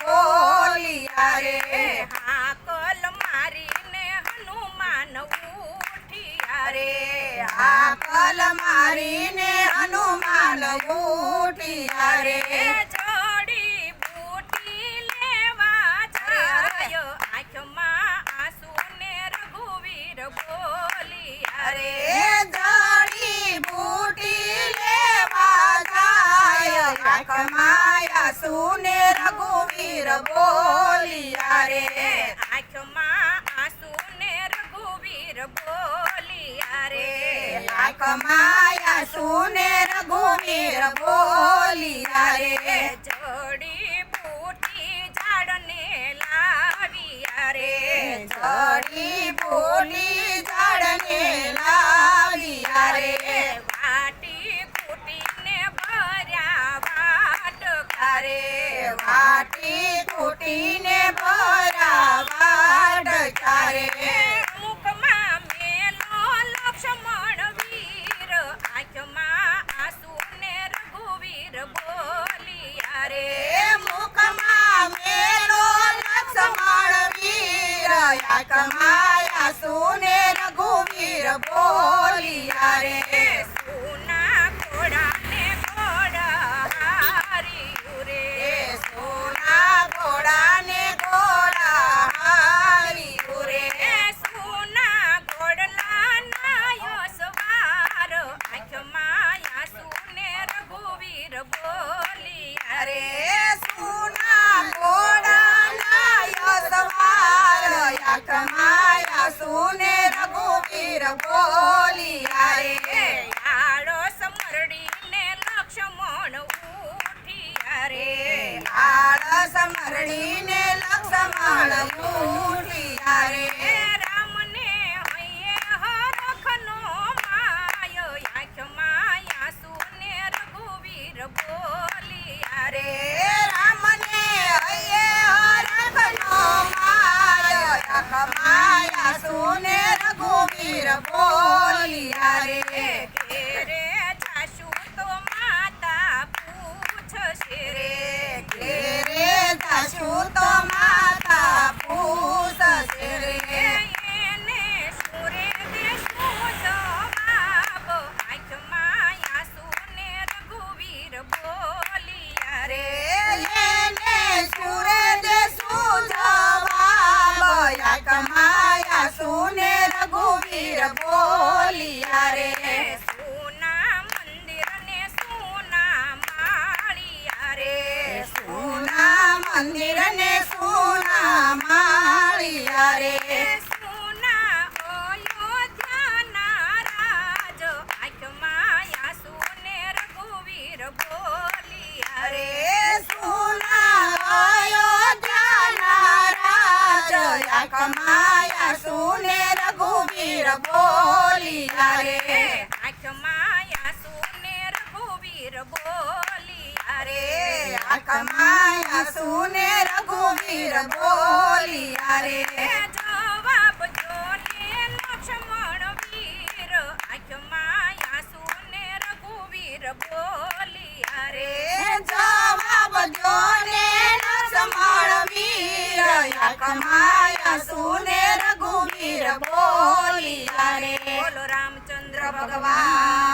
બોલિયા મારીને હનુમાન ઉઠિયા મારીને હનુમાન ઉઠિયા રે. લાખ માયા સુને રઘુવીર બોલિયા રે. આંખમાં આંસુ ને રઘુવીર બોલિયા રે. લાખ માયા સુને રઘુવીર બોલિયા રે. 在干 સુને રઘુવીર બોલિયા રે આડો સમરડીને લક્ષ્મણ ઉઠિયા રે આડો સમરડીને લક્ષ્મણ ઉઠિયા માયા સુને રઘુવીર બોલિયા રે આખ માયા સુને રઘુવીર બોલિયા રે આખ માયા સુને રઘુવીર બોલિયા રે જવાબ જોને લક્ષ્મણ વીર આખ માયા સુને રઘુવીર બોલિયા રે જોને સંભાળ મીર કમાયા સુને રઘુવીર બોલિયા રે બોલો ભગવાન.